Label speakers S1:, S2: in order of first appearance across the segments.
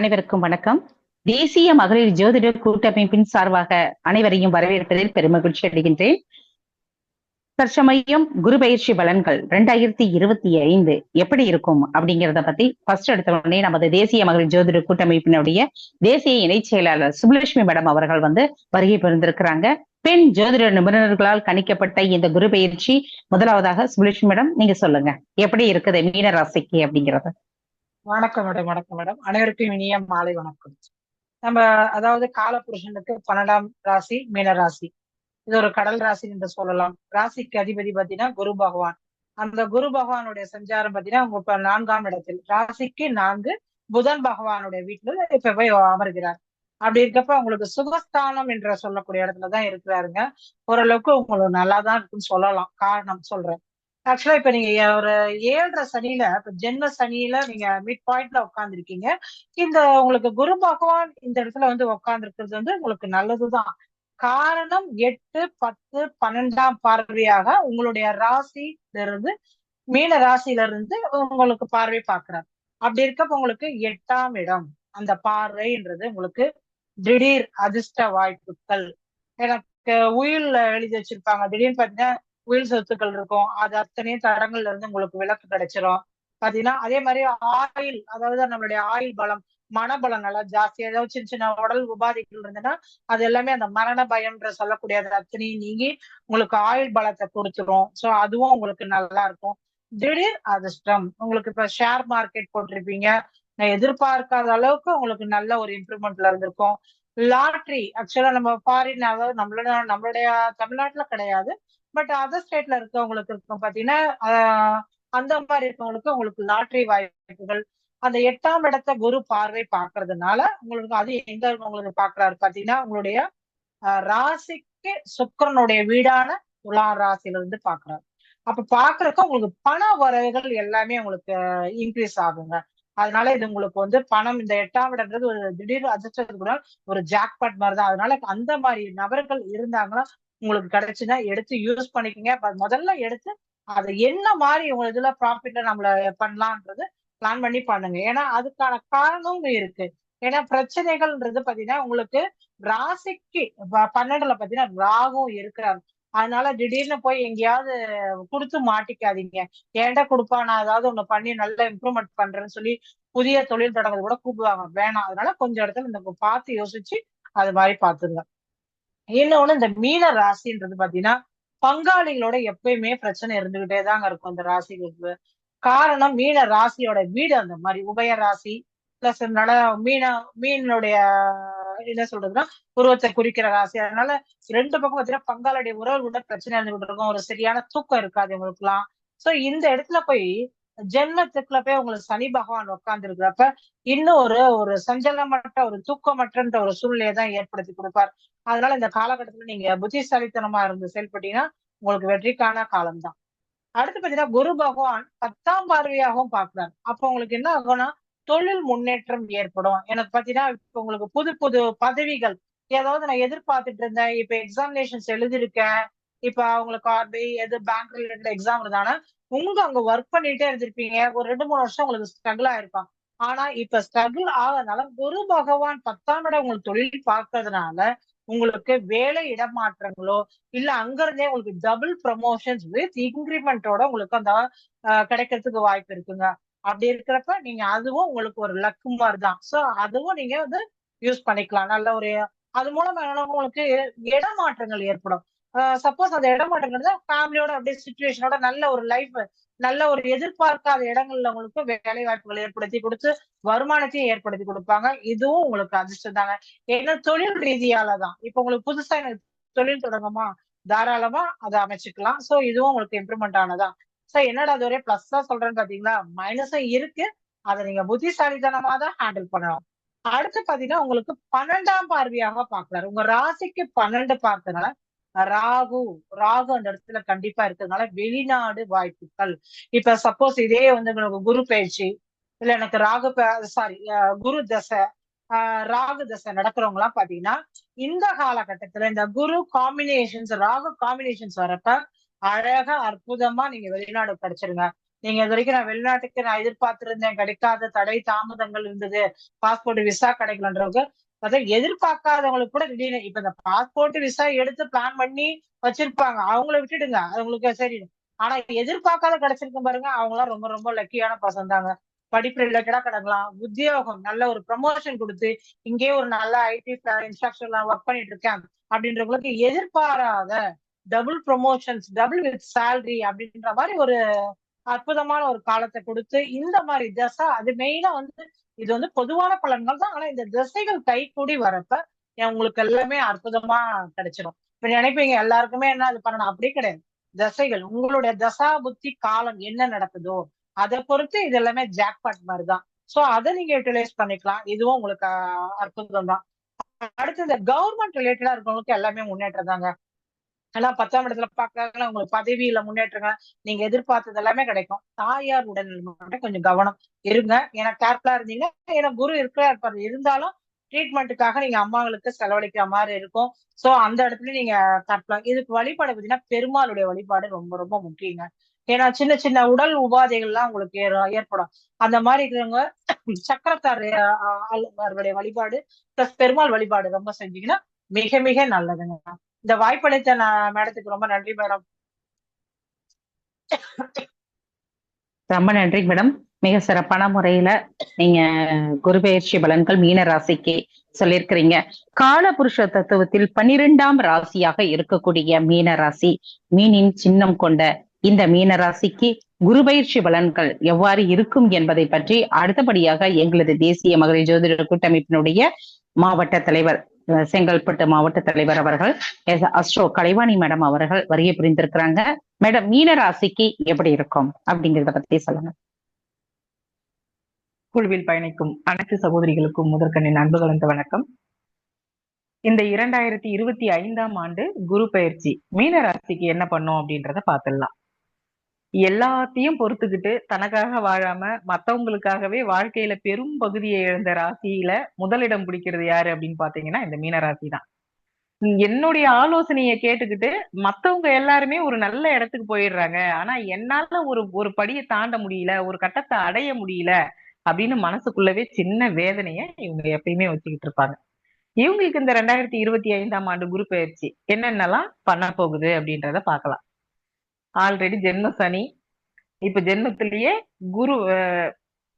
S1: அனைவருக்கும் வணக்கம். தேசிய மகளிர் ஜோதிட கூட்டமைப்பின் சார்பாக அனைவரையும் வரவேற்பதில் பெருமகிழ்ச்சி அடைகின்றேன். தற்சமயம் குரு பயிற்சி பலன்கள் ரெண்டாயிரத்தி இருபத்தி ஐந்து எப்படி இருக்கும் அப்படிங்கிறத பத்தி ஃபர்ஸ்ட் எடுத்த உடனே நமது தேசிய மகளிர் ஜோதிட கூட்டமைப்பினுடைய தேசிய இணைச் செயலாளர் சுப்புலட்சுமி மேடம் அவர்கள் வந்து வருகை புரிந்திருக்கிறாங்க. பெண் ஜோதிட நிபுணர்களால் கணிக்கப்பட்ட இந்த குரு பயிற்சி முதலாவதாக சுப்புலட்சுமி மேடம் நீங்க சொல்லுங்க. எப்படி இருக்குது மீன ராசிக்கு அப்படிங்கறது?
S2: வணக்கம் மேடம் வணக்கம் மேடம். அனைவருக்கும் இனிய மாலை வணக்கம். நம்ம அதாவது காலபுருஷனுக்கு பன்னெண்டாம் ராசி மீன ராசி. இது ஒரு கடல் ராசி என்று சொல்லலாம். ராசிக்கு அதிபதி பாத்தீங்கன்னா குரு பகவான். அந்த குரு பகவானுடைய சஞ்சாரம் பாத்தீங்கன்னா உங்க இப்ப நான்காம் இடத்தில். ராசிக்கு நான்கு புதன் பகவானுடைய வீட்டுல இப்ப போய் அமர்கிறார். அப்படி இருக்கப்ப உங்களுக்கு சுகஸ்தானம் என்ற சொல்லக்கூடிய இடத்துலதான் இருக்கிறாருங்க. ஓரளவுக்கு உங்களுக்கு நல்லா தான் இருக்குன்னு சொல்லலாம். காரணம் சொல்றேன். ஆக்சுவலா இப்ப நீங்க ஒரு ஏழரை சனியில இப்ப ஜென்ம சனியில நீங்க மிட் பாயிண்ட்ல உட்காந்துருக்கீங்க இந்த உங்களுக்கு குரு பகவான் இந்த இடத்துல வந்து உட்கார்ந்து வந்து உங்களுக்கு நல்லதுதான். காரணம் எட்டு பத்து பன்னெண்டாம் பார்வையாக உங்களுடைய ராசியில இருந்து மீன ராசியில இருந்து உங்களுக்கு பார்வை பார்க்கிறார். அப்படி இருக்கப்ப உங்களுக்கு எட்டாம் இடம். அந்த பார்வைன்றது உங்களுக்கு திடீர் அதிர்ஷ்ட வாய்ப்புகள். எனக்கு உயில்ல எழுதி வச்சிருப்பாங்க. திடீர்னு பாத்தீங்கன்னா உயிர் சொத்துக்கள் இருக்கும். அது அத்தனை தரங்கள்ல இருந்து உங்களுக்கு விளக்கு கிடைச்சிரும். பாத்தீங்கன்னா அதே மாதிரி ஆயில் அதாவது நம்மளுடைய ஆயில் பலம் மனபலம் நல்லா ஜாஸ்தி. ஏதாவது சின்ன சின்ன உடல் உபாதைகள் இருந்ததுன்னா அது எல்லாமே அந்த மரண பயம்ன்ற சொல்லக்கூடிய அத்தனையும் நீங்கி உங்களுக்கு ஆயுள் பலத்தை கொடுத்துரும். சோ அதுவும் உங்களுக்கு நல்லா இருக்கும். திடீர் அதிர்ஷ்டம். உங்களுக்கு இப்ப ஷேர் மார்க்கெட் போட்டிருப்பீங்க. நான் எதிர்பார்க்காத அளவுக்கு உங்களுக்கு நல்ல ஒரு இம்ப்ரூவ்மெண்ட்ல இருந்திருக்கும். லாட்ரி ஆக்சுவலா நம்ம ஃபாரின் அதாவது நம்மளோட நம்மளுடைய தமிழ்நாட்டுல கிடையாது. பட் அதர் ஸ்டேட்ல இருக்கவங்களுக்கு இருக்கும். பாத்தீங்கன்னா அந்த மாதிரி இருக்கவங்களுக்கு உங்களுக்கு லாட்ரி வாய்ப்புகள். அந்த எட்டாம் இடத்த குரு பார்வை பாக்குறதுனால உங்களுக்கு அது எங்க உங்களுக்கு பாக்குறாரு பாத்தீங்கன்னா உங்களுடைய ராசிக்கு சுக்கரனுடைய வீடான துலா ராசியில இருந்து பாக்குறாரு அப்ப பாக்குறதுக்கு உங்களுக்கு பண வரவுகள் எல்லாமே உங்களுக்கு இன்க்ரீஸ் ஆகுங்க. அதனால இது உங்களுக்கு வந்து பணம் இந்த எட்டாம் இடம்ன்றது ஒரு திடீர் அதிர்ஷ்டத்துக்கு ஒரு ஜாக்பாட் மாதிரி தான் அதனால அந்த மாதிரி நபர்கள் இருந்தாங்கன்னா உங்களுக்கு கிடைச்சுன்னா எடுத்து யூஸ் பண்ணிக்கோங்க. முதல்ல எடுத்து அதை என்ன மாதிரி உங்க இதுல ப்ராஃபிட்ல நம்மள பண்ணலான்றது பிளான் பண்ணி பண்ணுங்க. ஏன்னா அதுக்கான காரணமும் இருக்கு. ஏன்னா பிரச்சனைகள்ன்றது பாத்தீங்கன்னா உங்களுக்கு ராசிக்கு பன்னெண்டுல பாத்தீங்கன்னா ராகும் இருக்கிறாங்க. அதனால திடீர்னு போய் எங்கேயாவது கொடுத்து மாட்டிக்காதீங்க. ஏன்டா கொடுப்பா? நான் ஏதாவது ஒண்ணு பண்ணி நல்லா இம்ப்ரூவ்மெண்ட் பண்றேன்னு சொல்லி புதிய தொழில் தொடங்குறது கூட கூப்பிடுவாங்க. வேணாம். அதனால கொஞ்சம் இடத்துல இந்த பார்த்து யோசிச்சு அது மாதிரி பாத்துங்க இன்னொன்னு இந்த மீன ராசின்றது பாத்தீங்கன்னா பங்காளிகளோட எப்பயுமே பிரச்சனை இருந்துகிட்டே தாங்க இருக்கும் அந்த ராசிகளுக்கு. காரணம் மீன ராசியோட வீடு அந்த மாதிரி. உபய ராசி பிளஸ் அதனால மீன மீனுடைய என்ன சொல்றதுன்னா உருவத்தை குறிக்கிற ராசி. அதனால ரெண்டு பக்கம் பாத்தீங்கன்னா பங்காளுடைய உறவு கூட பிரச்சனை இருந்துகிட்டு இருக்கும். ஒரு சரியான தூக்கம் இருக்காது உங்களுக்கு எல்லாம் சோ இந்த இடத்துல போய் ஜென்மத்துக்குள்ள போய் உங்களுக்கு சனி பகவான் உட்கார்ந்து இருக்கிறப்ப இன்னும் ஒரு ஒரு சஞ்சலமற்ற ஒரு தூக்கமற்றன்ற ஒரு சூழ்நிலையை தான் ஏற்படுத்தி கொடுப்பார். அதனால இந்த காலகட்டத்துல நீங்க புத்திசாலித்தனமா இருந்து செயல்பட்டீங்கன்னா உங்களுக்கு வெற்றிக்கான காலம்தான். அடுத்து பாத்தீங்கன்னா குரு பகவான் பத்தாம் பார்வையாகவும் பாக்குறாரு அப்ப உங்களுக்கு என்ன ஆகும்னா தொழில் முன்னேற்றம் ஏற்படும். எனக்கு பாத்தீங்கன்னா இப்ப உங்களுக்கு புது புது பதவிகள். ஏதாவது நான் எதிர்பார்த்துட்டு இருந்தேன். இப்ப எக்ஸாமினேஷன்ஸ் எழுதியிருக்கேன். இப்ப அவங்களுக்கு ஆர்பி எது பேங்க் ரிலேட்டட் எக்ஸாம் இருந்தாலும் உங்க அங்க ஒர்க் பண்ணிட்டே இருந்திருப்பீங்க. ஒரு ரெண்டு மூணு வருஷம் உங்களுக்கு ஸ்ட்ரகிள் ஆயிருப்பான். ஆனா இப்ப ஸ்ட்ரகிள் ஆகிறதுனால குரு பகவான் பத்தாம் இடம் உங்களுக்கு தொழில் பார்க்கறதுனால உங்களுக்கு வேலை இடமாற்றங்களோ இல்ல அங்க இருந்தே உங்களுக்கு டபுள் ப்ரமோஷன்ஸ் வித் இன்க்ரிமெண்டோட உங்களுக்கு அந்த கிடைக்கிறதுக்கு வாய்ப்பு இருக்குங்க. அப்படி இருக்கிறப்ப நீங்க அதுவும் உங்களுக்கு ஒரு லக்கு மாதிரி தான் சோ அதுவும் நீங்க வந்து யூஸ் பண்ணிக்கலாம். நல்ல ஒரு அது மூலமா உங்களுக்கு இடமாற்றங்கள் ஏற்படும். சப்போஸ் அந்த இடம் தான் ஃபேமிலியோட அப்படியே சுச்சுவேஷனோட நல்ல ஒரு லைஃப் நல்ல ஒரு எதிர்பார்க்காத இடங்கள்ல உங்களுக்கு வேலை வாய்ப்புகள் ஏற்படுத்தி கொடுத்து வருமானத்தையும் ஏற்படுத்தி கொடுப்பாங்க. இதுவும் உங்களுக்கு அதிர்ஷ்டம் தாங்க. ஏன்னா தொழில் ரீதியால தான் இப்ப உங்களுக்கு புதுசா எனக்கு தொழில் தொடங்குமா தாராளமா அதை அமைச்சுக்கலாம். சோ இதுவும் உங்களுக்கு இம்ப்ரூவ்மெண்ட் ஆனதான் சோ என்னடா அது ஒரே பிளஸ் தான் சொல்றேன்னு பாத்தீங்களா? மைனஸும் இருக்கு. அதை நீங்க புத்திசாலித்தனமா தான் ஹேண்டில் பண்ணலாம் அடுத்து பாத்தீங்கன்னா உங்களுக்கு பன்னெண்டாம் பார்வையாக பாக்குறாரு உங்க ராசிக்கு பன்னெண்டு பார்த்தனால ராகு ராகு அந்த இடத்துல கண்டிப்பா இருக்கிறதுனால வெளிநாடு வாய்ப்புகள். இப்ப சப்போஸ் இதே வந்து உங்களுக்கு குரு பயிற்சி இல்ல எனக்கு ராகு சாரி குரு தசை ஆஹ் ராகு தசை நடக்கிறவங்க எல்லாம் பாத்தீங்கன்னா இந்த காலகட்டத்துல இந்த குரு காம்பினேஷன்ஸ் ராகு காம்பினேஷன்ஸ் வரப்ப அழகா அற்புதமா நீங்க வெளிநாடு கிடைச்சிருங்க நீங்க இது வரைக்கும் நான் வெளிநாட்டுக்கு நான் எதிர்பார்த்திருந்தேன். கிடைக்காத தடை தாமதங்கள் இருந்தது. பாஸ்போர்ட் விசா கிடைக்கலன்றவங்க அதை எதிர்பார்க்காதவங்களுக்கு கூட திடீர்னு இப்ப இந்த பாஸ்போர்ட் விசா எடுத்து பிளான் பண்ணி வச்சிருப்பாங்க. அவங்கள விட்டுடுங்க. அவங்களுக்கு சரி. ஆனா எதிர்பார்க்காத கிடைச்சிருக்கும் பாருங்க. அவங்க எல்லாம் ரொம்ப ரொம்ப லக்கியான பசங்க தாங்க படிப்பு ரிலேட்டடா கிடக்கலாம். உத்தியோகம் நல்ல ஒரு ப்ரமோஷன் கொடுத்து இங்கேயே ஒரு நல்ல ஐடி இன்ஸ்ட்ரக்ஷன்ல ஒர்க் பண்ணிட்டு இருக்கேன். அப்படின்றவங்களுக்கு எதிர்பாராத double promotions double with salary அப்படின்ற மாதிரி ஒரு அற்புதமான ஒரு காலத்தை கொடுத்து இந்த மாதிரி தசா அது மெயினா வந்து இது வந்து பொதுவான பலன்கள் தான். ஆனா இந்த திசைகள் கை கூடி வரப்ப உங்களுக்கு எல்லாமே அற்புதமா கிடைச்சிடும். இப்ப நினைப்பீங்க எல்லாருக்குமே என்ன அது பண்ணணும்? அப்படி கிடையாது. தசைகள் உங்களுடைய தசா புத்தி காலம் என்ன நடக்குதோ அதை பொறுத்து இது எல்லாமே ஜாக்பாட் மாதிரி தான். சோ அதை நீங்க யூட்டிலைஸ் பண்ணிக்கலாம். இதுவும் உங்களுக்கு அற்புதம் தான். அடுத்து இந்த கவர்மெண்ட் ரிலேட்டடா இருக்கவங்களுக்கு எல்லாமே முன்னேற்றம் தாங்க. ஆனா பத்தாம் இடத்துல பாக்கலாம் உங்களுக்கு பதவியில முன்னேற்றங்க நீங்க எதிர்பார்த்தது எல்லாமே கிடைக்கும். தாயார் உடல்நிலை மட்டும் கொஞ்சம் கவனம் இருங்க. ஏன்னா கேர்ஃபுல்லா இருந்தீங்கன்னா ஏன்னா குரு இருக்கிறார் இருந்தாலும் ட்ரீட்மெண்ட்டுக்காக நீங்க அம்மாங்களுக்கு செலவழிக்கிற மாதிரி இருக்கும். சோ அந்த இடத்துல நீங்க கட்டலாம் இதுக்கு வழிபாடு பார்த்தீங்கன்னா பெருமாளுடைய வழிபாடு ரொம்ப ரொம்ப முக்கியங்க. ஏன்னா சின்ன சின்ன உடல் உபாதைகள்லாம் உங்களுக்கு ஏற்படும். அந்த மாதிரி இருக்கிறவங்க சக்கரத்தார் அவருடைய வழிபாடு பிளஸ் பெருமாள் வழிபாடு ரொம்ப செஞ்சீங்கன்னா மிக மிக நல்லதுங்க. இந்த வாய்ப்பளித்த மேடத்துக்கு ரொம்ப நன்றி மேடம்.
S1: ரொம்ப நன்றி மேடம். மிக சிறப்பான முறையில நீங்க குரு பயிற்சி பலன்கள் மீன ராசிக்கு சொல்லியிருக்கிறீங்க. காலபுருஷ தத்துவத்தில் பனிரெண்டாம் ராசியாக இருக்கக்கூடிய மீன ராசி மீனின் சின்னம் கொண்ட இந்த மீன ராசிக்கு குரு பயிற்சி பலன்கள் எவ்வாறு இருக்கும் என்பதை பற்றி அடுத்தபடியாக எங்களது தேசிய மகளிர் ஜோதிட கூட்டமைப்பினுடைய மாவட்ட தலைவர் செங்கல்பட்டு மாவட்ட தலைவர் அவர்கள் அஸ்ட்ரோ கலைவாணி மேடம் அவர்கள் வருகை புரிந்திருக்கிறாங்க. மேடம் மீன ராசிக்கு எப்படி இருக்கும்? அப்படிங்கிறத பத்தி சொல்லுங்க.
S3: குழுவில் பயணிக்கும் அனைத்து சகோதரிகளுக்கும் முதற்கண்ணின் அன்பு கலந்த வணக்கம். இந்த இரண்டாயிரத்தி இருபத்தி ஐந்தாம் ஆண்டு குரு பயிற்சி மீன ராசிக்கு என்ன பண்ணும் அப்படின்றத பார்த்துடலாம். எல்லாத்தையும் பொறுத்துக்கிட்டு தனக்காக வாழாம மத்தவங்களுக்காகவே வாழ்க்கையில பெரும் பகுதியை இழந்த ராசியில முதலிடம் பிடிக்கிறது யாரு அப்படின்னு பாத்தீங்கன்னா இந்த மீன ராசி தான் என்னுடைய ஆலோசனையை கேட்டுக்கிட்டு மத்தவங்க எல்லாருமே ஒரு நல்ல இடத்துக்கு போயிடுறாங்க. ஆனா என்னால ஒரு ஒரு படியை தாண்ட முடியல ஒரு கட்டத்தை அடைய முடியல அப்படின்னு மனசுக்குள்ளவே சின்ன வேதனைய இவங்க எப்பயுமே வச்சுக்கிட்டு இருப்பாங்க. இவங்களுக்கு இந்த ரெண்டாயிரத்தி இருபத்தி ஐந்தாம் ஆண்டு குரு பயிற்சி என்னென்னலாம் பண்ண போகுது அப்படின்றத பார்க்கலாம். ஆல்ரெடி ஜென்ம சனி. இப்ப ஜென்மத்திலேயே குரு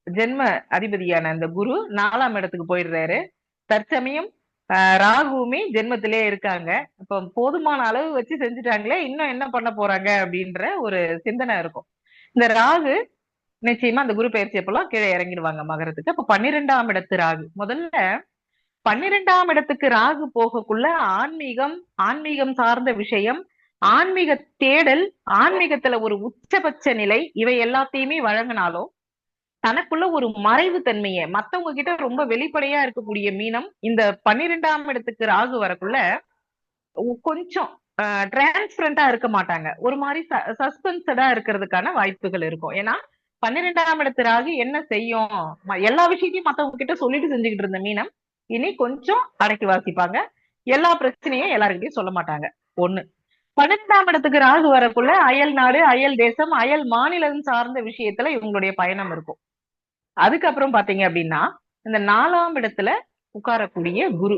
S3: ஜென்ம அதிபதியான அந்த குரு நாலாம் இடத்துக்கு போயிடுறாரு. தற்சமயம் ராகுவுமே ஜென்மத்திலே இருக்காங்க. இப்ப போதுமான அளவு வச்சு செஞ்சுட்டாங்களே இன்னும் என்ன பண்ண போறாங்க அப்படின்ற ஒரு சிந்தனை இருக்கும். இந்த ராகு நிச்சயமா அந்த குரு பயிற்சி அப்பெல்லாம் கீழே இறங்கிடுவாங்க மகரத்துக்கு. அப்ப பன்னிரெண்டாம் இடத்து ராகு. முதல்ல பன்னிரெண்டாம் இடத்துக்கு ராகு போகக்குள்ள ஆன்மீகம் ஆன்மீகம் சார்ந்த விஷயம் ஆன்மீக தேடல் ஆன்மீகத்துல ஒரு உச்சபட்ச நிலை இவை எல்லாத்தையுமே வழங்கினாலும் தனக்குள்ள ஒரு மறைவு தன்மையை மத்தவங்க கிட்ட ரொம்ப வெளிப்படையா இருக்கக்கூடிய மீனம் இந்த பன்னிரெண்டாம் இடத்துக்கு ராகு வரக்குள்ள கொஞ்சம் டிரான்ஸ்பரண்டா இருக்க மாட்டாங்க. ஒரு மாதிரி சஸ்பென்சடா இருக்கிறதுக்கான வாய்ப்புகள் இருக்கும். ஏன்னா பன்னிரெண்டாம் இடத்து ராகு என்ன செய்யும்? எல்லா விஷயத்தையும் மத்தவங்க கிட்ட சொல்லிட்டு செஞ்சுக்கிட்டு இருந்த மீனம் இனி கொஞ்சம் அடக்கி வாசிப்பாங்க. எல்லா பிரச்சனையும் எல்லாருக்கிட்டையும் சொல்ல மாட்டாங்க. ஒண்ணு. பன்னெண்டாம் இடத்துக்கு ராகு வரக்குள்ள அயல் நாடு அயல் தேசம் அயல் மாநிலம் சார்ந்த விஷயத்துல இவங்களுடைய பயணம் இருக்கும். அதுக்கப்புறம் பாத்தீங்க அப்படின்னா இந்த நாலாம் இடத்துல உட்காரக்கூடிய குரு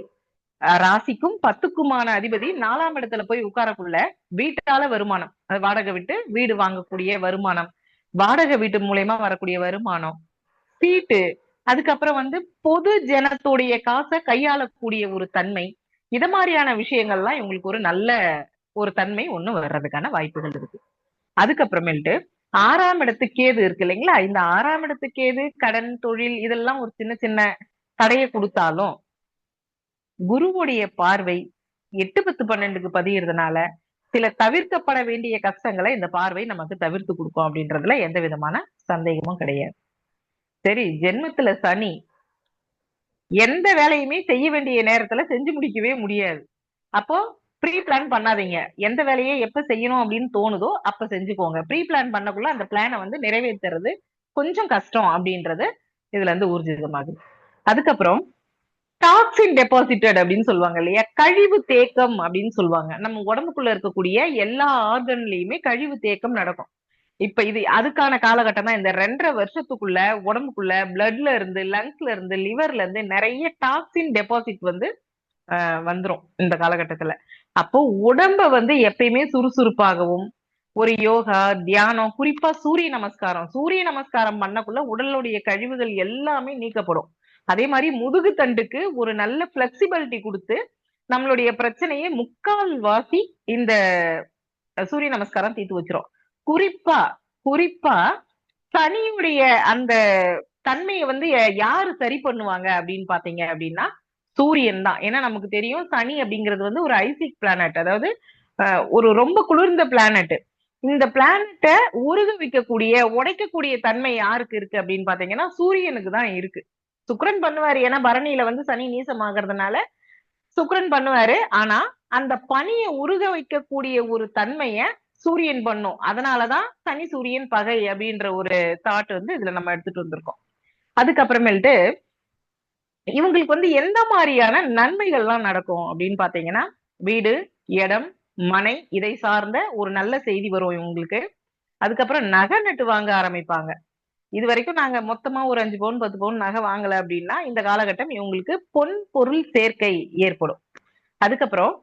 S3: ராசிக்கும் பத்துக்குமான அதிபதி நாலாம் இடத்துல போய் உட்காரக்குள்ள வீட்டால வருமானம். வாடகை விட்டு வீடு வாங்கக்கூடிய வருமானம் வாடகை வீட்டு மூலயமா வரக்கூடிய வருமானம் சீட்டு அதுக்கப்புறம் வந்து பொது ஜனத்துடைய காசை கையாளக்கூடிய ஒரு தன்மை இத மாதிரியான விஷயங்கள்லாம் இவங்களுக்கு ஒரு நல்ல ஒரு தன்மை ஒண்ணு வர்றதுக்கான வாய்ப்புகள் இருக்கு. அதுக்கப்புறமேல்ட்டு ஆறாம் இடத்து கேது இருக்கு இல்லைங்களா? இந்த ஆறாம் இடத்து கேது கடன் தொழில் இதெல்லாம் ஒரு சின்ன சின்ன தடையை கொடுத்தாலும் குருவுடைய பார்வை எட்டு பத்து பன்னெண்டுக்கு பதிகிறதுனால சில தவிர்க்கப்பட வேண்டிய கஷ்டங்களை இந்த பார்வை நமக்கு தவிர்த்து கொடுக்கும் அப்படின்றதுல எந்த விதமான சந்தேகமும் கிடையாது. சரி ஜென்மத்துல சனி எந்த வேலையுமே செய்ய வேண்டிய நேரத்துல செஞ்சு முடிக்கவே முடியாது. அப்போ ப்ரீ பிளான் பண்ணாதீங்க. எந்த வேலையை எப்ப செய்யணும் அப்படின்னு தோணுதோ அப்ப செஞ்சுக்கோங்க. ப்ரீ பிளான் பண்ணக்குள்ள அந்த பிளானை வந்து நிறைவேற்றுறது கொஞ்சம் கஷ்டம் அப்படின்றது இதுல இருந்து ஊர்ஜிதமாகுது. அதுக்கப்புறம் டாக்ஸின் டெபாசிட்டட் அப்படின்னு சொல்லுவாங்க இல்லையா? கழிவு தேக்கம் அப்படின்னு சொல்லுவாங்க. நம்ம உடம்புக்குள்ள இருக்கக்கூடிய எல்லா ஆர்கன்லயுமே கழிவு தேக்கம் நடக்கும். இப்ப இது அதுக்கான காலகட்டம் தான் இந்த ரெண்டரை வருஷத்துக்குள்ள உடம்புக்குள்ள பிளட்ல இருந்து லங்ஸ்ல இருந்து லிவர்ல இருந்து நிறைய டாக்ஸின் டெபாசிட் வந்து ஆஹ் வந்துரும் இந்த காலகட்டத்துல. அப்போ உடம்ப வந்து எப்பயுமே சுறுசுறுப்பாகவும் ஒரு யோகா தியானம் குறிப்பா சூரிய நமஸ்காரம். சூரிய நமஸ்காரம் பண்ணக்குள்ள உடலுடைய கழிவுகள் எல்லாமே நீக்கப்படும். அதே மாதிரி முதுகு தண்டுக்கு ஒரு நல்ல பிளெக்சிபிலிட்டி கொடுத்து நம்மளுடைய பிரச்சனையை முக்கால் வாசி இந்த சூரிய நமஸ்காரம் தீர்த்து வச்சிரும். குறிப்பா குறிப்பா சனியுடைய அந்த தன்மையை வந்து யாரு சரி பண்ணுவாங்க அப்படின்னு பாத்தீங்க அப்படின்னா சூரியன் தான். ஏன்னா நமக்கு தெரியும் சனி அப்படிங்கிறது வந்து ஒரு ஐசிக் பிளானட் அதாவது ஒரு ரொம்ப குளிர்ந்த பிளானட் இந்த பிளானட்டை உருக வைக்கக்கூடிய உடைக்கக்கூடிய தன்மை யாருக்கு இருக்கு அப்படின்னு பாத்தீங்கன்னா சூரியனுக்கு தான் இருக்கு. சுக்ரன் பண்ணுவாரு. ஏன்னா பரணியில வந்து சனி நீசமாகறதுனால சுக்ரன் பண்ணுவாரு. ஆனா அந்த பனியை உருக வைக்கக்கூடிய ஒரு தன்மைய சூரியன் பண்ணும். அதனாலதான் சனி சூரியன் பகை அப்படின்ற ஒரு தாட் வந்து இதுல நம்ம எடுத்துட்டு வந்திருக்கோம். அதுக்கப்புறமேல்ட்டு இவங்களுக்கு வந்து எந்த மாதிரியான நன்மைகள்லாம் நடக்கும் அப்படின்னு பாத்தீங்கன்னா வீடு இடம் மனை இதை சார்ந்த ஒரு நல்ல செய்தி வரும் இவங்களுக்கு. அதுக்கப்புறம் நகை நட்டு வாங்க ஆரம்பிப்பாங்க. இது வரைக்கும் நாங்க மொத்தமா ஒரு அஞ்சு பவுன் பத்து பவுன் நகை வாங்கல அப்படின்னா இந்த காலகட்டம் இவங்களுக்கு பொன் பொருள் சேர்க்கை ஏற்படும். அதுக்கப்புறம்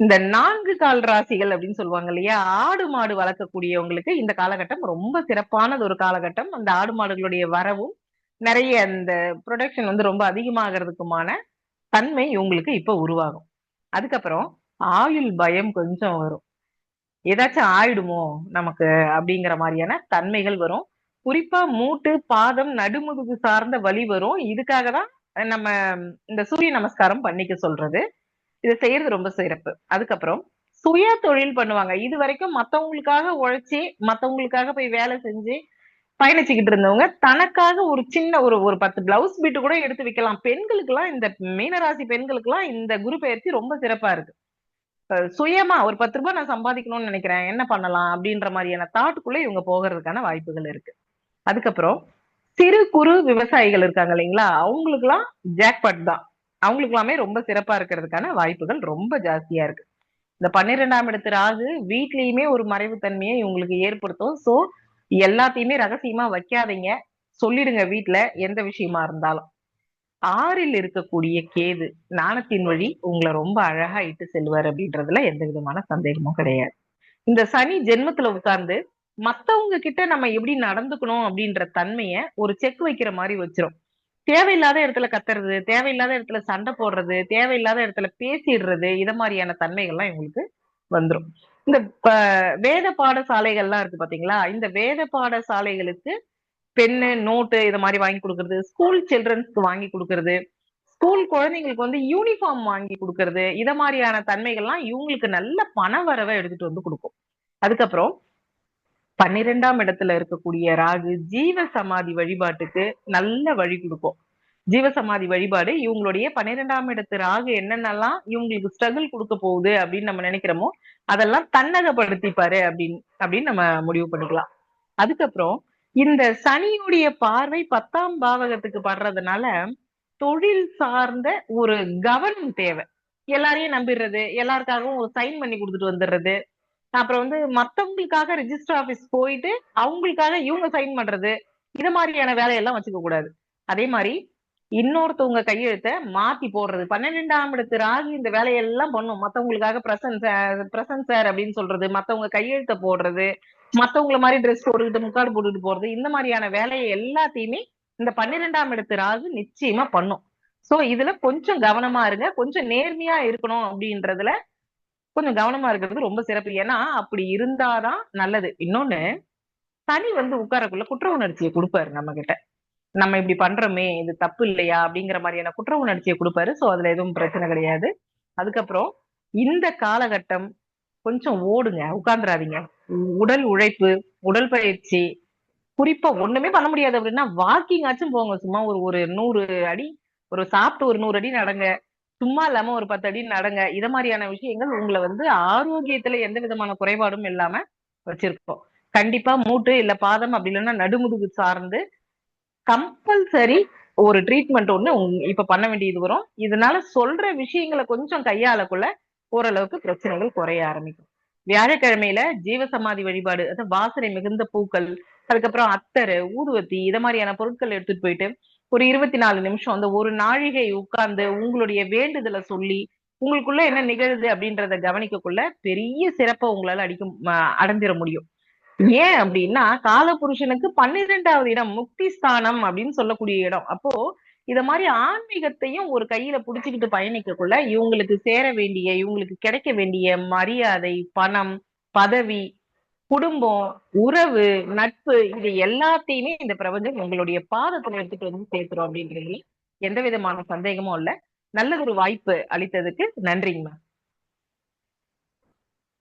S3: இந்த நான்கு கால் ராசிகள் அப்படின்னு சொல்லுவாங்க இல்லையா ஆடு மாடு வளர்க்கக்கூடியவங்களுக்கு இந்த காலகட்டம் ரொம்ப சிறப்பானது ஒரு காலகட்டம். அந்த ஆடு மாடுகளுடைய வரவும் நிறைய அந்த ப்ரொடக்ஷன் வந்து ரொம்ப அதிகமாகிறதுக்குமான தன்மை இவங்களுக்கு இப்ப உருவாகும். அதுக்கப்புறம் ஆயுள் பயம் கொஞ்சம் வரும். ஏதாச்சும் ஆயிடுமோ நமக்கு அப்படிங்கிற மாதிரியான தன்மைகள் வரும். குறிப்பா மூட்டு பாதம் நடுமுதுகு சார்ந்த வலி வரும். இதுக்காக தான் நம்ம இந்த சூரிய நமஸ்காரம் பண்ணிக்க சொல்றது. இதை செய்யறது ரொம்ப சிறப்பு. அதுக்கப்புறம் சுய தொழில் பண்ணுவாங்க. இது வரைக்கும் மத்தவங்களுக்காக உழைச்சி மத்தவங்களுக்காக போய் வேலை செஞ்சு பயணிச்சுக்கிட்டு இருந்தவங்க தனக்காக ஒரு சின்ன ஒரு ஒரு பத்து பிளவுஸ் பீட்டு கூட எடுத்து வைக்கலாம். பெண்களுக்கு எல்லாம் இந்த மீனராசி பெண்களுக்கு எல்லாம் இந்த குரு பயிற்சி ரொம்ப சிறப்பா இருக்கு. சுயமா ஒரு பத்து ரூபாய் நான் சம்பாதிக்கணும்னு நினைக்கிறேன் என்ன பண்ணலாம் அப்படின்ற மாதிரியான தாட்டுக்குள்ள இவங்க போகிறதுக்கான வாய்ப்புகள் இருக்கு. அதுக்கப்புறம் சிறு குறு விவசாயிகள் இருக்காங்க இல்லைங்களா? அவங்களுக்கு எல்லாம் ஜாக்பாட் தான். அவங்களுக்கு எல்லாமே ரொம்ப சிறப்பா இருக்கிறதுக்கான வாய்ப்புகள் ரொம்ப ஜாஸ்தியா இருக்கு. இந்த பன்னிரெண்டாம் இடத்து ராகு வீட்லயுமே ஒரு மறைவுத்தன்மையை இவங்களுக்கு ஏற்படுத்தும். சோ எல்லாத்தையுமே ரகசியமா வைக்காதீங்க. சொல்லிடுங்க வீட்டுல எந்த விஷயமா இருந்தாலும். ஆறில் இருக்கக்கூடிய கேது நாணத்தின் வழி உங்களை ரொம்ப அழகா இட்டு செல்வார் அப்படின்றதுல எந்த விதமான சந்தேகமும் கிடையாது. இந்த சனி ஜென்மத்துல உட்கார்ந்து மத்தவங்க கிட்ட நம்ம எப்படி நடந்துக்கணும் அப்படின்ற தன்மைய ஒரு செக் வைக்கிற மாதிரி வச்சிரும். தேவையில்லாத இடத்துல கத்துறது தேவையில்லாத இடத்துல சண்டை போடுறது தேவையில்லாத இடத்துல பேசிடுறது இத மாதிரியான தன்மைகள்லாம் இவங்களுக்கு வந்துரும். இந்த வேத பாடசாலைகள்லாம் இருக்கு பாத்தீங்களா? இந்த வேத பாடசாலைகளுக்கு பென்னு நோட்டு இத மாதிரி வாங்கி கொடுக்கறது ஸ்கூல் சில்ட்ரன்ஸ்க்கு வாங்கி கொடுக்கறது ஸ்கூல் குழந்தைங்களுக்கு வந்து யூனிஃபார்ம் வாங்கி கொடுக்கறது இத மாதிரியான தன்மைகள்லாம் இவங்களுக்கு நல்ல பண வரவை எடுத்துட்டு வந்து கொடுக்கும். அதுக்கப்புறம் பன்னிரெண்டாம் இடத்துல இருக்கக்கூடிய ராகு ஜீவ சமாதி வழிபாட்டுக்கு நல்ல வழி கொடுக்கும். ஜீவ சமாதி வழிபாடு இவங்களுடைய பன்னிரெண்டாம் இடத்து ராகு என்னென்னலாம் இவங்களுக்கு ஸ்ட்ரகிள் கொடுக்க போகுது அப்படின்னு நம்ம நினைக்கிறோமோ அதெல்லாம் தன்னகப்படுத்திப்பாரு அப்படின்னு அப்படின்னு நம்ம முடிவு பண்ணிக்கலாம். அதுக்கப்புறம் இந்த சனியுடைய பார்வை பத்தாம் பாவகத்துக்கு படுறதுனால தொழில் சார்ந்த ஒரு கவனம் தேவை. எல்லாரையும் நம்பிடுறது எல்லாருக்காகவும் ஒரு சைன் பண்ணி கொடுத்துட்டு வந்துடுறது. அப்புறம் வந்து மத்தவங்களுக்காக ரிஜிஸ்டர் ஆபீஸ் போயிட்டு அவங்களுக்காக இவங்க சைன் பண்றது. இது மாதிரியான வேலையெல்லாம் வச்சுக்க கூடாது அதே மாதிரி இன்னொருத்தவங்க கையெழுத்த மாத்தி போடுறது. பன்னிரெண்டாம் இடத்து ராகு இந்த வேலையெல்லாம் பண்ணும். மத்தவங்களுக்காக பிரசன்ட் பிரசன்ட் சார் அப்படின்னு சொல்றது மத்தவங்க கையெழுத்த போடுறது மத்தவங்கள மாதிரி ட்ரெஸ் போட்டுக்கிட்டு முக்காடு போட்டுக்கிட்டு போறது இந்த மாதிரியான வேலையை எல்லாத்தையுமே இந்த பன்னிரெண்டாம் இடத்து ராகு நிச்சயமா பண்ணும். சோ இதுல கொஞ்சம் கவனமா இருங்க. கொஞ்சம் நேர்மையா இருக்கணும் அப்படின்றதுல கொஞ்சம் கவனமா இருக்கிறது ரொம்ப சிறப்பு. ஏன்னா அப்படி இருந்தாதான் நல்லது. இன்னொன்னு சனி வந்து உட்காரக்குள்ள குற்ற உணர்ச்சியை கொடுப்பாரு நம்ம கிட்ட நம்ம இப்படி பண்றோமே இது தப்பு இல்லையா? அப்படிங்கிற மாதிரியான குற்ற உணர்ச்சியை கொடுப்பாரு. சோ அதுல எதுவும் பிரச்சனை கிடையாது. அதுக்கப்புறம் இந்த காலகட்டம் கொஞ்சம் ஓடுங்க உட்கார்ந்துடாதீங்க உடல் உழைப்பு உடல் பயிற்சி குறிப்பா ஒண்ணுமே பண்ண முடியாது அப்படின்னா வாக்கிங் ஆச்சும் போங்க. சும்மா ஒரு ஒரு நூறு அடி ஒரு சாப்பிட்டு ஒரு நூறு அடி நடங்க. சும்மா இல்லாம ஒரு பத்து அடி நடங்க. இத மாதிரியான விஷயங்கள் உங்களை வந்து ஆரோக்கியத்துல எந்த விதமான குறைபாடும் இல்லாம வச்சிருக்கோம். கண்டிப்பா மூட்டு இல்ல பாதம் அப்படி இல்லைன்னா நடுமுதுகு சார்ந்து கம்பல்சரி ஒரு ட்ரீட்மெண்ட் ஒண்ணு இப்ப பண்ண வேண்டியது வரும். இதனால சொல்ற விஷயங்களை கொஞ்சம் கையாளக்குள்ள ஓரளவுக்கு பிரச்சனைகள் குறைய ஆரம்பிக்கும். வியாழக்கிழமையில ஜீவசமாதி வழிபாடு அதாவது வாசனை மிகுந்த பூக்கள் அதுக்கப்புறம் அத்தரு ஊதுவத்தி இத மாதிரியான பொருட்கள் எடுத்துட்டு போயிட்டு ஒரு இருபத்தி நாலு நிமிஷம் அந்த ஒரு நாழிகை உட்கார்ந்து உங்களுடைய வேண்டுதலை சொல்லி உங்களுக்குள்ள என்ன நிகழுது அப்படின்றத கவனிக்கக்குள்ள பெரிய சிறப்பை உங்களால அடிக்கும் அடைஞ்சிட முடியும். ஏன் அப்படின்னா காலபுருஷனுக்கு பன்னிரெண்டாவது இடம் முக்தி ஸ்தானம் அப்படின்னு சொல்லக்கூடிய இடம். அப்போ இத மாதிரி ஆன்மீகத்தையும் ஒரு கையில புடிச்சுக்கிட்டு பயணிக்கக்குள்ள இவங்களுக்கு சேர வேண்டிய இவங்களுக்கு கிடைக்க வேண்டிய மரியாதை பணம் பதவி குடும்பம் உறவு நட்பு இது எல்லாத்தையுமே இந்த பிரபஞ்சம் உங்களுடைய பாதத்துல எடுத்துட்டு வந்து சேர்க்கிறோம் அப்படின்றதுல எந்த விதமான சந்தேகமும் இல்ல. நல்ல ஒரு வாய்ப்பு அளித்ததுக்கு நன்றிங்க மேம்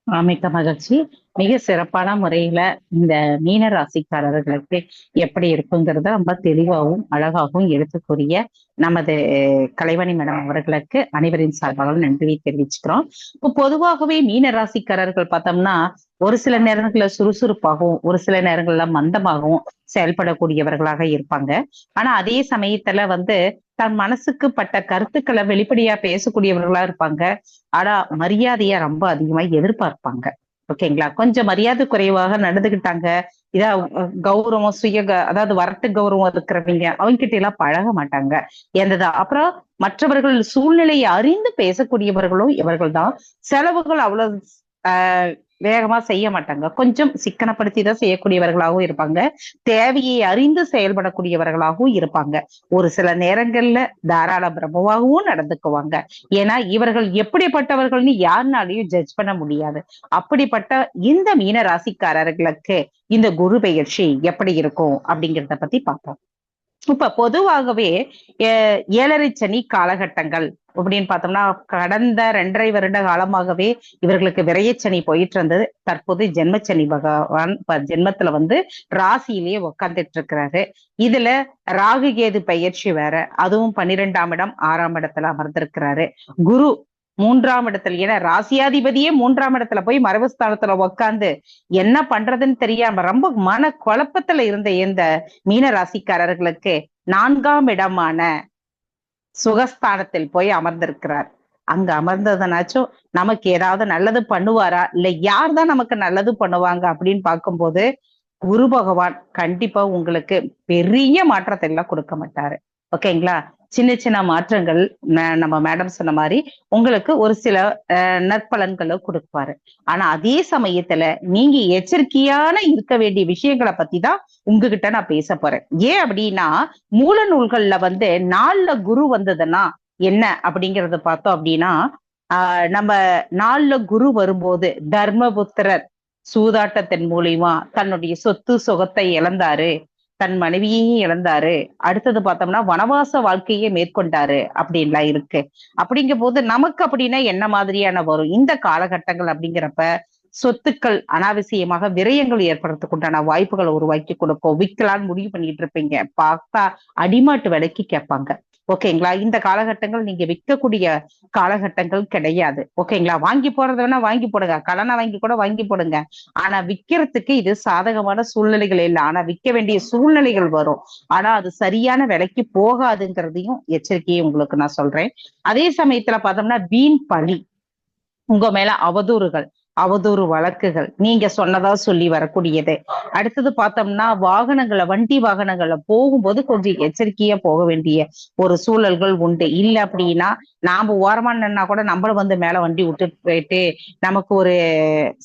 S1: ஆமிக்க மகிழ்ச்சி மிக சிறப்பான முறையில இந்த மீன ராசிக்காரர்களுக்கு எப்படி இருக்குங்கிறத ரொம்ப தெளிவாகவும் அழகாகவும் எடுத்துக்கூடிய நமது கலைவணி மேடம் அவர்களுக்கு அனைவரின் சார்பாக நன்றியை தெரிவிச்சுக்கிறோம். இப்போ பொதுவாகவே மீன ராசிக்காரர்கள் பார்த்தோம்னா ஒரு சில நேரங்கள்ல சுறுசுறுப்பாகவும் ஒரு சில நேரங்கள்ல மந்தமாகவும் செயல்படக்கூடியவர்களாக இருப்பாங்க. ஆனா அதே சமயத்துல வந்து தன் மனசுக்கு பட்ட கருத்துக்களை வெளிப்படையா பேசக்கூடியவர்களா இருப்பாங்க. ஆனா மரியாதைய ரொம்ப அதிகமா எதிர்பார்ப்பாங்க. ஓகேங்களா? கொஞ்சம் மரியாதை குறைவாக நடந்துகிட்டாங்க. இதா கௌரவம் சுய அதாவது வரட்டு கௌரவம் இருக்கிறவங்க அவங்க கிட்ட எல்லாம் பழக மாட்டாங்க. எந்ததா அப்புறம் மற்றவர்கள் சூழ்நிலையை அறிந்து பேசக்கூடியவர்களும் இவர்கள் தான் செலவுகள் அவ்வளவு ஆஹ் வேகமா செய்ய மாட்டாங்க. கொஞ்சம் சிக்கனப்படுத்தி தான் செய்யக்கூடியவர்களாகவும் இருப்பாங்க. தேவையை அறிந்து செயல்படக்கூடியவர்களாகவும் இருப்பாங்க. ஒரு சில நேரங்கள்ல தாராள பிரம்மவாகவும் நடந்துக்குவாங்க. ஏன்னா இவர்கள் எப்படிப்பட்டவர்கள்னு யாருனாலையும் ஜட்ஜ் பண்ண முடியாது. அப்படிப்பட்ட இந்த மீன ராசிக்காரர்களுக்கு இந்த குரு பெயர்ச்சி எப்படி இருக்கும் அப்படிங்கிறத பத்தி பார்ப்போம். இப்ப பொதுவாகவே அஹ், ஏழரை சனி காலகட்டங்கள் அப்படின்னு பார்த்தோம்னா கடந்த ரெண்டரை வருட காலமாகவே இவர்களுக்கு விரையச்சனி போயிட்டு இருந்தது. தற்போது ஜென்மச்சனி பகவான் ஜென்மத்துல வந்து ராசியிலேயே உக்காந்துட்டு இருக்கிறாரு. இதுல ராகு கேது பயிற்சி வேற அதுவும் பன்னிரெண்டாம் இடம் ஆறாம் இடத்துல அமர்ந்திருக்கிறாரு. குரு மூன்றாம் இடத்துல. ஏன்னா ராசியாதிபதியே மூன்றாம் இடத்துல போய் மரபுஸ்தானத்துல உக்காந்து என்ன பண்றதுன்னு தெரியாம ரொம்ப மன குழப்பத்துல இருந்த இந்த மீன ராசிக்காரர்களுக்கு நான்காம் இடமான சுகஸ்தானத்தில் போய் அமர்ந்திருக்கிறார். அங்க அமர்ந்ததுனாச்சும் நமக்கு ஏதாவது நல்லது பண்ணுவாரா? இல்ல யார் தான் நமக்கு நல்லது பண்ணுவாங்க அப்படின்னு பார்க்கும்போது குரு பகவான் கண்டிப்பா உங்களுக்கு பெரிய மாற்றத்தை எல்லாம் கொடுக்க மாட்டாரு. ஓகேங்களா? சின்ன சின்ன மாற்றங்கள் நம்ம மேடம் சொன்ன மாதிரி உங்களுக்கு ஒரு சில நற்பலன்களை கொடுப்பாரு. ஆனா அதே சமயத்துல நீங்க எச்சரிக்கையான இருக்க வேண்டிய விஷயங்களை பத்தி தான் உங்ககிட்ட நான் பேச போறேன். ஏன் அப்படின்னா மூல நூல்கள்ல வந்து நாலுல குரு வந்ததுன்னா என்ன அப்படிங்கறத பார்த்தோம் அப்படின்னா ஆஹ் நம்ம நாலுல குரு வரும்போது தர்மபுத்திரர் சூதாட்டத்தின் மூலியமா தன்னுடைய சொத்து சுகத்தை இழந்தாரு. தன் மனைவியையும் இழந்தாரு. அடுத்தது பார்த்தோம்னா வனவாச வாழ்க்கையை மேற்கொண்டாரு அப்படின்லாம் இருக்கு. அப்படிங்கும் போது நமக்கு அப்படின்னா என்ன மாதிரியான வரும்? இந்த காலகட்டங்கள் அப்படிங்கிறப்ப சொத்துக்கள் அனாவசியமாக விரயங்கள் ஏற்படுறதுக்குண்டான வாய்ப்புகளை உருவாக்கி கொடுக்கும். விற்கலான்னு முடிவு பண்ணிட்டு இருப்பீங்க. பார்த்தா அடிமாட்டு விலைக்கு கேட்பாங்க. ஓகேங்களா? இந்த காலகட்டங்கள் நீங்க விற்கக்கூடிய காலகட்டங்கள் கிடையாது. ஓகேங்களா? வாங்கி போறது வேணா வாங்கி போடுங்க. கடனை வாங்கி கூட வாங்கி போடுங்க. ஆனா விற்கிறதுக்கு இது சாதகமான சூழ்நிலைகள் இல்லை. ஆனா விற்க வேண்டிய சூழ்நிலைகள் வரும். ஆனா அது சரியான விலைக்கு போகாதுங்கிறதையும் எச்சரிக்கையை உங்களுக்கு நான் சொல்றேன். அதே சமயத்துல பார்த்தோம்னா வீண் பழி. உங்க மேல அவதூறுகள். அவதூறு வழக்குகள். நீங்க சொன்னதா சொல்லி வரக்கூடியது. அடுத்தது பார்த்தோம்னா வாகனங்களை வண்டி வாகனங்கள்ல போகும்போது கொஞ்சம் எச்சரிக்கையா போக வேண்டிய ஒரு சூழல்கள் உண்டு. இல்ல அப்படின்னா நாம ஓரமா நின்னா கூட நம்மள வந்து மேல வண்டி விட்டுட்டு போயிட்டு நமக்கு ஒரு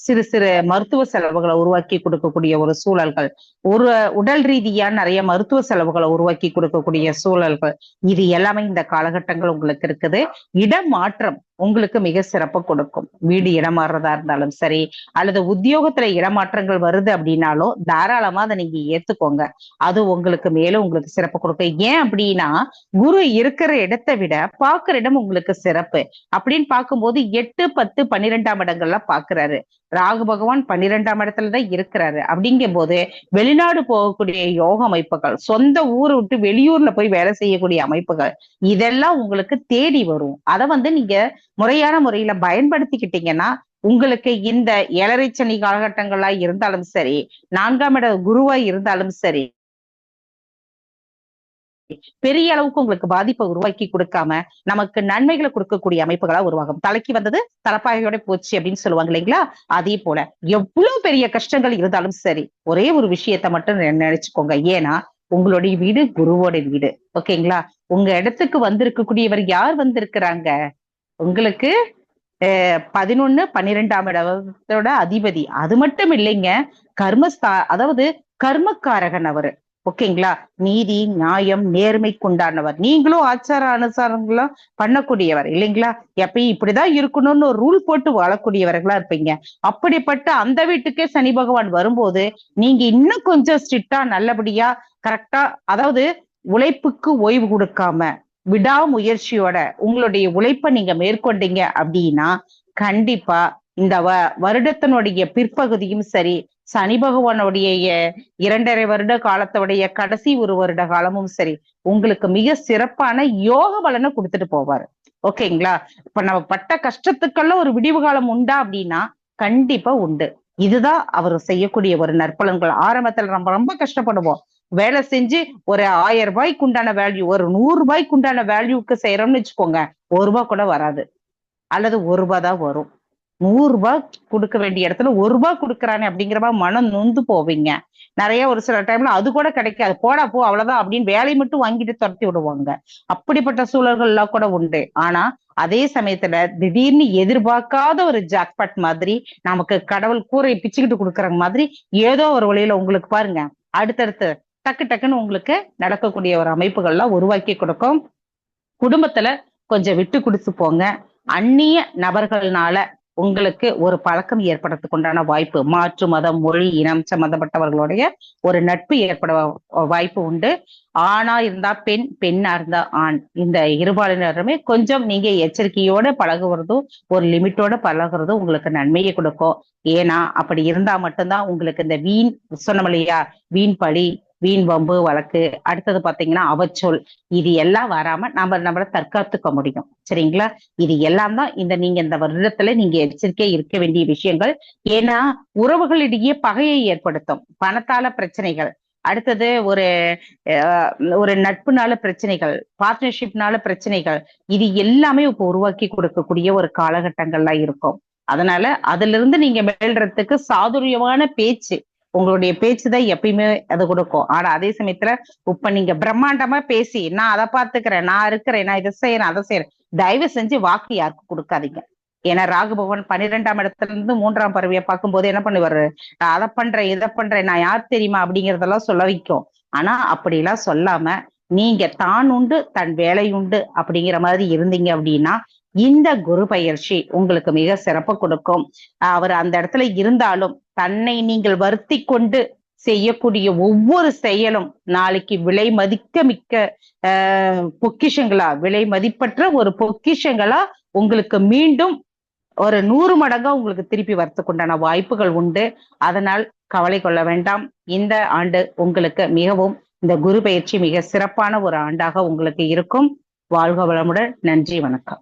S1: சிறு சிறு மருத்துவ செலவுகளை உருவாக்கி கொடுக்கக்கூடிய ஒரு சூழல்கள். ஒரு உடல் ரீதியா நிறைய மருத்துவ செலவுகளை உருவாக்கி கொடுக்கக்கூடிய சூழல்கள். இது எல்லாமே இந்த காலகட்டங்கள் உங்களுக்கு இருக்குது. இடமாற்றம் உங்களுக்கு மிக சிறப்பு கொடுக்கும். வீடு இடமாறுறதா இருந்தாலும் சரி அல்லது உத்தியோகத்துல இடமாற்றங்கள் வருது அப்படின்னாலும் தாராளமா அதை நீங்க ஏத்துக்கோங்க. அது உங்களுக்கு மேலும் உங்களுக்கு சிறப்பு கொடுக்கும். ஏன் அப்படின்னா குரு இருக்கிற இடத்தை விட பாக்குற இடம் உங்களுக்கு சிறப்பு. அப்படின்னு பார்க்கும்போது எட்டு பத்து பன்னிரெண்டாம் இடங்கள்ல பாக்குறாரு ராகு பகவான் பன்னிரெண்டாம் இடத்துலதான் இருக்கிறாரு. அப்படிங்கும் போது வெளிநாடு போகக்கூடிய யோக அமைப்புகள் சொந்த ஊரை விட்டு வெளியூர்ல போய் வேலை செய்யக்கூடிய அமைப்புகள் இதெல்லாம் உங்களுக்கு தேடி வரும். அதை வந்து நீங்க முறையான முறையில பயன்படுத்திக்கிட்டீங்கன்னா உங்களுக்கு இந்த ஏழரை சனி காலகட்டங்களா இருந்தாலும் சரி நான்காம் இட குருவா இருந்தாலும் சரி பெரிய அளவுக்கு உங்களுக்கு பாதிப்பை உருவாக்கி கொடுக்காம நமக்கு நன்மைகளை கொடுக்கக்கூடிய அமைப்புகளா உருவாகும். தலைக்கு வந்தது தலப்பாகையோட போச்சு அப்படின்னு சொல்லுவாங்க இல்லைங்களா? அதே போல எவ்வளவு பெரிய கஷ்டங்கள் இருந்தாலும் சரி ஒரே ஒரு விஷயத்த மட்டும் நினைச்சுக்கோங்க. ஏன்னா உங்களுடைய வீடு குருவோட வீடு. ஓகேங்களா? உங்க இடத்துக்கு வந்திருக்கக்கூடியவர் யார் வந்திருக்கிறாங்க? உங்களுக்கு அஹ், பதினொன்னு பன்னிரெண்டாம் இடத்தோட அதிபதி. அது மட்டும் இல்லைங்க கர்மஸ்தா அதாவது கர்மக்காரகன் அவரு. ஓகேங்களா? நீதி நியாயம் நேர்மைக்குண்டானவர். நீங்களும் ஆச்சார அனுசாரங்களும் பண்ணக்கூடியவர் இல்லைங்களா? எப்பயும் இப்படிதான் இருக்கணும்னு ஒரு ரூல் போட்டு வாழக்கூடியவர்களா இருப்பீங்க. அப்படிப்பட்ட அந்த வீட்டுக்கே சனி பகவான் வரும்போது நீங்க இன்னும் கொஞ்சம் ஸ்ட்ரிக்டா நல்லபடியா கரெக்டா அதாவது உழைப்புக்கு ஓய்வு கொடுக்காம விடாமுயற்சியோட உங்களுடைய உழைப்பை நீங்க மேற்கொண்டீங்க அப்படின்னா கண்டிப்பா இந்த வ வருடத்தினுடைய பிற்பகுதியும் சரி சனி பகவானுடைய இரண்டரை வருட காலத்தோடைய கடைசி ஒரு வருட காலமும் சரி உங்களுக்கு மிக சிறப்பான யோக பலனை கொடுத்துட்டு போவாரு. ஓகேங்களா? இப்ப நம்ம பட்ட கஷ்டத்துக்கெல்லாம் ஒரு விடிவு காலம் உண்டா அப்படின்னா கண்டிப்பா உண்டு. இதுதான் அவர் செய்யக்கூடிய ஒரு நற்பலன்கள். ஆரம்பத்துல நம்ம ரொம்ப கஷ்டப்படுவோம். வேலை செஞ்சு ஒரு ஆயிரம் ரூபாய்க்கு உண்டான வேல்யூ ஒரு நூறு ரூபாய்க்கு உண்டான வேல்யூக்கு செய்யறோம்னு வச்சுக்கோங்க ஒரு ரூபாய் கூட வராது. அல்லது ஒரு ரூபாய் தான் வரும். நூறு ரூபாய் கொடுக்க வேண்டிய இடத்துல ஒரு ரூபாய் கொடுக்குறானே அப்படிங்கிறப்ப மனம் நொந்து போவீங்க. நிறைய ஒரு சில டைம்ல அது கூட கிடைக்காது. போடா போ அவ்வளவுதான் அப்படின்னு வேலையை மட்டும் வாங்கிட்டு துரத்தி விடுவாங்க. அப்படிப்பட்ட சூழல்கள்லாம் கூட உண்டு. ஆனா அதே சமயத்துல திடீர்னு எதிர்பார்க்காத ஒரு ஜாக்பாட் மாதிரி நமக்கு கடவுள் கூரை பிச்சுக்கிட்டு கொடுக்குற மாதிரி ஏதோ ஒரு வழியில உங்களுக்கு பாருங்க அடுத்தடுத்து டக்கு டக்குன்னு உங்களுக்கு நடக்கக்கூடிய ஒரு அமைப்புகள்லாம் உருவாக்கி கொடுக்கும். குடும்பத்துல கொஞ்சம் விட்டு கொடுத்து போங்க. அந்நிய நபர்கள்னால உங்களுக்கு ஒரு பழக்கம் ஏற்படுறதுக்கு உண்டான வாய்ப்பு. மாற்று மதம் மொழி இனம் சம்பந்தப்பட்டவர்களுடைய ஒரு நட்பு ஏற்பட வாய்ப்பு உண்டு. ஆணா இருந்தா பெண் பெண்ணா இருந்தா ஆண். இந்த இருபாலினருமே கொஞ்சம் நீங்க எச்சரிக்கையோட பழகுவதும் ஒரு லிமிட்டோட பழகுறதும் உங்களுக்கு நன்மையை கொடுக்கும். ஏன்னா அப்படி இருந்தா மட்டும்தான் உங்களுக்கு இந்த வீண் சொன்னோம் இல்லையா? வீண் பழி வீண் வம்பு வழக்கு. அடுத்தது பாத்தீங்கன்னா அவச்சொல். இது எல்லாம் வராம நம்ம நம்மள தற்காத்துக்க முடியும். சரிங்களா? இது எல்லாம் தான் இந்த நீங்க இந்த வருடத்துல நீங்க எச்சரிக்கையா இருக்க வேண்டிய விஷயங்கள். ஏன்னா உறவுகளிடையே பகையை ஏற்படுத்தும். பணத்தால பிரச்சனைகள். அடுத்தது ஒரு ஒரு நட்புனால பிரச்சனைகள் பார்ட்னர்ஷிப்னால பிரச்சனைகள். இது எல்லாமே இப்போ உருவாக்கி கொடுக்கக்கூடிய ஒரு காலகட்டங்கள்லாம் இருக்கும். அதனால அதுல இருந்து நீங்க மேல்றதுக்கு சாதுரியமான பேச்சு உங்களுடைய பேச்சு தான் எப்பயுமே அது கொடுக்கும். ஆனா அதே சமயத்துல இப்ப நீங்க பிரம்மாண்டமா பேசி நான் அதை பாத்துக்கிறேன் நான் இருக்கிறேன் நான் இதை செய்யறேன் அதை செய்யறேன் தயவு செஞ்சு வாக்கு யாருக்கும் கொடுக்காதீங்க. ஏன்னா ராகுபவன் பன்னிரெண்டாம் இடத்துல இருந்து மூன்றாம் பறவையை பார்க்கும்போது என்ன பண்ணுவாரு? நான் அதை பண்றேன் இதை பண்றேன் நான் யார் தெரியுமா அப்படிங்கறதெல்லாம் சொல்ல வைக்கும். ஆனா அப்படிலாம் சொல்லாம நீங்க தான் உண்டு தன் வேலை உண்டு அப்படிங்கிற மாதிரி இருந்தீங்க அப்படின்னா இந்த குரு பயிற்சி உங்களுக்கு மிக சிறப்பு கொடுக்கும். அவர் அந்த இடத்துல இருந்தாலும் தன்னை நீங்கள் வருத்தி கொண்டு செய்யக்கூடிய ஒவ்வொரு செயலும் நாளைக்கு விலை மதிக்க மிக்க ஆஹ் பொக்கிஷங்களா? விலை மதிப்பற்ற ஒரு பொக்கிஷங்களா உங்களுக்கு மீண்டும் ஒரு நூறு மடங்கா உங்களுக்கு திருப்பி வரத்துக்குண்டான வாய்ப்புகள் உண்டு. அதனால் கவலை கொள்ள வேண்டாம். இந்த ஆண்டு உங்களுக்கு மிகவும் இந்த குரு பயிற்சி மிக சிறப்பான ஒரு ஆண்டாக உங்களுக்கு இருக்கும். வாழ்க வளமுடன். நன்றி வணக்கம்.